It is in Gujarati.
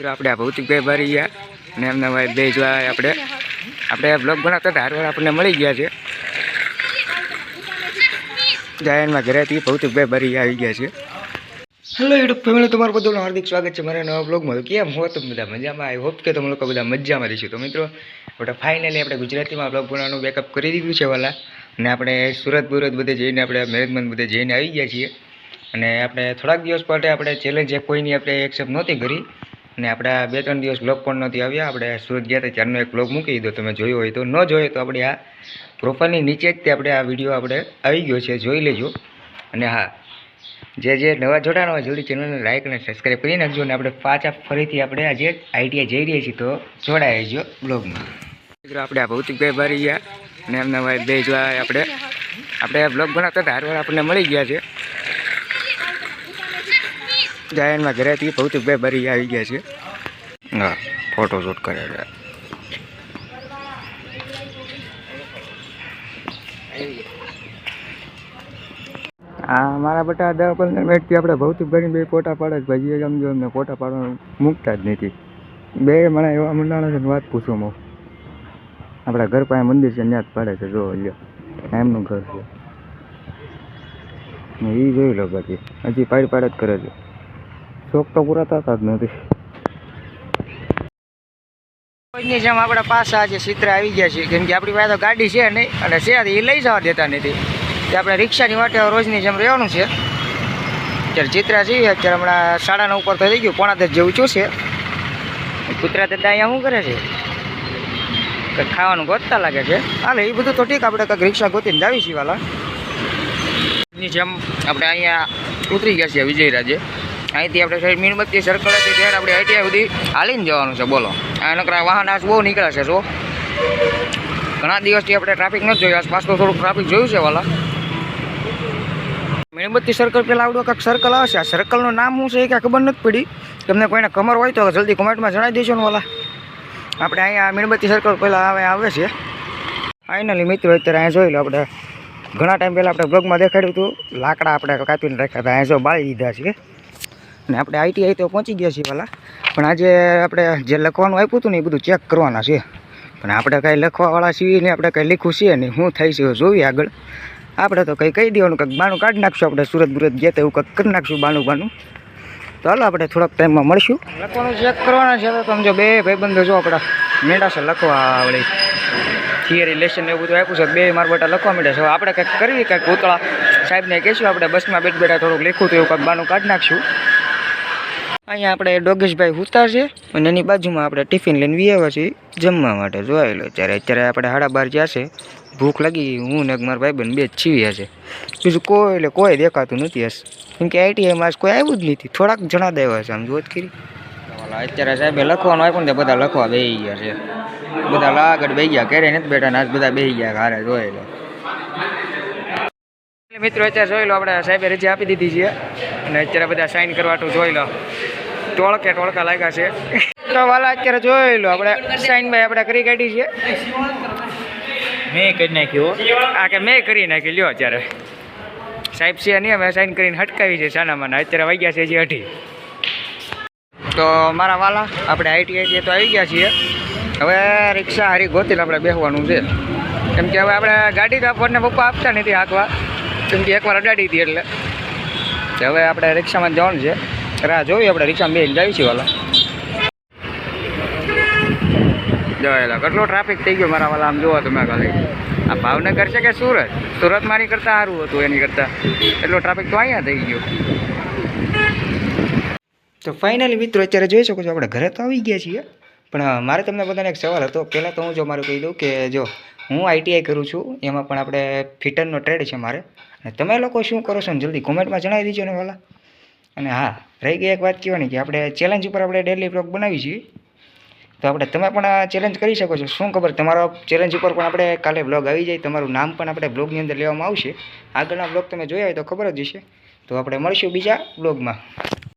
મિત્રો, આપણે આ ભૌતિકભાઈ ભરી ગયા અને એમના ભાઈ બે જોવા આપણે. આપણે બ્લોગ બનાવતા હતા હારવાર આપણને મળી ગયા છે. જાયનમાં ઘરેથી ભૌતિકભાઈ ભરી આવી ગયા છે. હેલો યુટ્યુબ ફેમિલી તમારું બધું હાર્દિક સ્વાગત છે મારા નવા બ્લોગમાં તો કેમ હો તમે બધા મજામાં? આઈ હોપ કે તમે લોકો બધા મજામાં રહીશું. તો મિત્રો, આપણે ફાઇનલી આપણે ગુજરાતીમાં બ્લોગ બનાવવાનું બેકઅપ કરી દીધું છે વાલા. અને આપણે સુરત બુરત બધે જઈને આપણે મેરેજમેન્ટ બધે જઈને આવી ગયા છીએ. અને આપણે થોડાક દિવસ માટે આપણે ચેલેન્જ કોઈની આપણે એક્સેપ્ટ નહોતી કરી અને આપણે બે ત્રણ દિવસ બ્લોગ પણ નથી આવ્યા. આપણે સુરત ગયા હતા ત્યારનો એક બ્લોગ મૂકી દીધો. તમે જોયો હોય તો. ન જોયો તો આપણે આ પ્રોફાઇલની નીચે જ તે આપણે આ વીડિયો આપણે આવી ગયો છે. જોઈ લેજો. અને હા, જે જે નવા જોડાણ હોય જલ્દી ચેનલને લાઇક અને સબસ્ક્રાઈબ કરી નાખજો અને આપણે પાછા ફરીથી આપણે આજે આઈટીઆઈ જઈ રહ્યા છીએ તો જોડાઈ જો બ્લોગમાં મિત્રો, આપણે આ ભૌતિકભાઈ ભરી ગયા અને એમના ભાઈ બે જોવા આપણે આપણે બ્લોગ બનાવતા હતા. હારવાર આપણને મળી ગયા છે. જાયનમાં ઘરેથી ભૌતિકભાઈ ભરી આવી ગયા છે. હા ફોટો શૂટ કરે છે. હા મારા બટા દસ પંદર મિનિટથી આપણે ભૌતિક ભરીને બે ફોટા પાડે જ ભાઈ સમજો અમને ફોટા પાડવાનું મૂકતા જ નથી. બે મને એવા મંડાણા છે વાત પૂછું હું આપણા ઘર પાસે મંદિર છે ત્યાં જ પાડે છે. જો લ્યો. એમનું ઘર છે. એ જોઈ લો બાકી હજી પાડ પાડ જ કરે છે. શોખ તો પૂરા થતા જ નથી. રોજની જેમ આપણા પાછા આજે ચિત્ર આવી ગયા છે. કેમ કે આપણી પાસે તો ગાડી છે નહીં, અને છે એ લઈ જવા દેતા નથી. તે આપણે રિક્ષાની વાટે રોજની જેમ રહેવાનું છે. અત્યારે ચિત્રા જઈએ અત્યારે હમણાં નવ ઉપર તો થઈ ગયું, પોણા દસ જેવું છું છે. કૂતરા દાદા અહીંયા શું કરે છે? કંઈક ખાવાનું ગોતતા લાગે છે. હાલે, એ બધું તો ઠીક, આપણે કંઈક રિક્ષા ગોતીને જાવી છીએ, વાલા. જેમ આપણે અહીંયા ઉતરી ગયા છીએ વિજયરાજે. અહીંથી આપણે સાઈડ મીણબત્તી સર્કલ હતી ત્યારે આપણે આઈટીઆઈ સુધી હાલીને જવાનું છે, બોલો. આ નકરા વાહન આજ બહુ નીકળે છે જો ઘણા દિવસથી આપણે ટ્રાફિક નથી જોયું, આસપાસ તો થોડુંક ટ્રાફિક જોયું છે, વાલા. મીણબત્તી સર્કલ પહેલાં આવડો કાંઈક સર્કલ આવશે. આ સર્કલનું નામ શું છે એ કાંઈ ખબર નથી પડી. તમને કોઈને ખબર હોય તો જલ્દી કોમેન્ટમાં જણાવી દેજો ને, વાલા. આપણે અહીંયા મીણબત્તી સર્કલ પહેલાં આવે આવે છે. ફાઇનલી મિત્રો, અત્યારે અહીંયા જોઈ લો આપણે. ઘણા ટાઈમ પહેલાં આપણે બ્લોગમાં દેખાડ્યું હતું. લાકડા આપણે કાપીને રાખ્યા હતા. અહીંયા જો બાળી દીધા છે. અને આપણે આઈટીઆઈ તો પહોંચી ગયા છીએ પહેલાં પણ આજે આપણે જે લખવાનું આપ્યું હતું ને એ બધું ચેક કરવાના છે. પણ આપણે કાંઈ લખવાવાળા છીએ ને આપણે કાંઈ લખ્યું છીએ નહીં શું થાય છે જોઈએ આગળ. આપણે તો કંઈ કહી દેવાનું કંઈક બાનું કાઢી નાખશું, આપણે સુરત બુરત ગયા તો એવું કંઈક કરી નાખશું બાનું બાનું. તો હાલો આપણે થોડાક ટાઈમમાં મળશું. લખવાનું ચેક કરવાના છે તો સમજો બે ભાઈબંધો જો આપણા મેળા છે લખવા આવડે થિયરી લેશન એવું બધું આપ્યું છે. બે મારા બેટા લખવા માંડે છે. આપણે કંઈક કરવી, કંઈક ઉતળા સાહેબને કહીશું, આપણે બસમાં બેઠ બેઠા થોડુંક લખ્યું તો એવું કંઈક બાનું કાઢી નાખશું. અહીંયા આપણે ડોગેશભાઈ હુતા છે અને એની બાજુમાં આપણે ટિફિન લઈને આવ્યા છીએ જમવા માટે. જોઈ લો ત્યારે અત્યારે આપણે સાડા બાર છે. ભૂખ લાગી હું ને મારા ભાઈબંધ બે જ છીવ્યા છે. બીજું કોઈ એટલે કોઈ દેખાતું નથી હશે. કેમ કે આઈટીઆઈમાં કોઈ આવ્યું જ નથી. થોડાક જણા દેવા છે. આમ જોત કરી અત્યારે સાહેબે લખવાનું આપ્યું ને બધા લખવા બેસી ગયા છે. બધા લાગડ બેસી ગયા. ઘરે નથી બેઠા ને આજ બધા બેસી ગયા હારે જોઈ લો. મિત્રો અત્યારે જોઈ લો આપણે સાહેબે રજા આપી દીધી છે. અને અત્યારે બધા સાઈન તો જોઈ લો. ટોળકે ટોળકા લાગ્યા છે. તો વાલા અત્યારે જોઈ લો આપણે સાઈન ભાઈ આપણે કરી કાઢી છે. મેં કરી નાખ્યું આ કે મેં કરી નાખી લ્યો અત્યારે. સાહેબ છે નહીં અમે સાઈન કરીને હટકાવી છે સાનામાં અત્યારે વાગ્યા છે હજી અઢી. તો મારા વાલા આપણે આઈટીઆઈ તો આવી ગયા છીએ. હવે રિક્ષા હારી ગોતીને આપણે બેસવાનું છે. કેમ કે હવે આપણે ગાડી તો આપણને પપ્પા આપતા નથી હાંકવા. કેમ કે એકવાર અડાડી હતી એટલે. હવે આપણે રિક્ષામાં જવાનું છે. રાહ જોઈએ આપણે. રિક્ષામાં બેસીને જાય છીએ વાલા. જોયેલા કેટલો ટ્રાફિક થઈ ગયો મારા વાલા. આમ જોવા તમે ખાલી. આ ભાવનગર છે કે સુરત? સુરત મારી કરતાં સારું હતું એની કરતાં. એટલો ટ્રાફિક તો અહીંયા થઈ ગયો. તો ફાઇનલી મિત્રો, અત્યારે જોઈ શકો છો, આપણે ઘરે તો આવી ગયા છીએ. પણ મારે તમને બધાને એક સવાલ હતો. પહેલાં તો હું જો મારું કહી દઉં કે જો, હું આઈટીઆઈ કરું છું. એમાં પણ આપણે ફિટરનો ટ્રેડ છે મારે. અને તમે લોકો શું કરો છો ને, જલ્દી કોમેન્ટમાં જણાવી દીજો ને વાલા. અને હા રહી ગઈ એક વાત કહેવાની કે આપણે ચેલેન્જ ઉપર આપણે ડેલી બ્લોગ બનાવી છીએ. તો આપણે તમે પણ આ ચેલેન્જ કરી શકો છો. શું ખબર, તમારો ચેલેન્જ ઉપર પણ આપણે કાલે બ્લોગ આવી જાય, તમારું નામ પણ આપણે બ્લોગની અંદર લેવામાં આવશે. આગળના બ્લોગ તમે જોયા હોય તો ખબર જ હશે. તો આપણે મળીશું બીજા બ્લોગમાં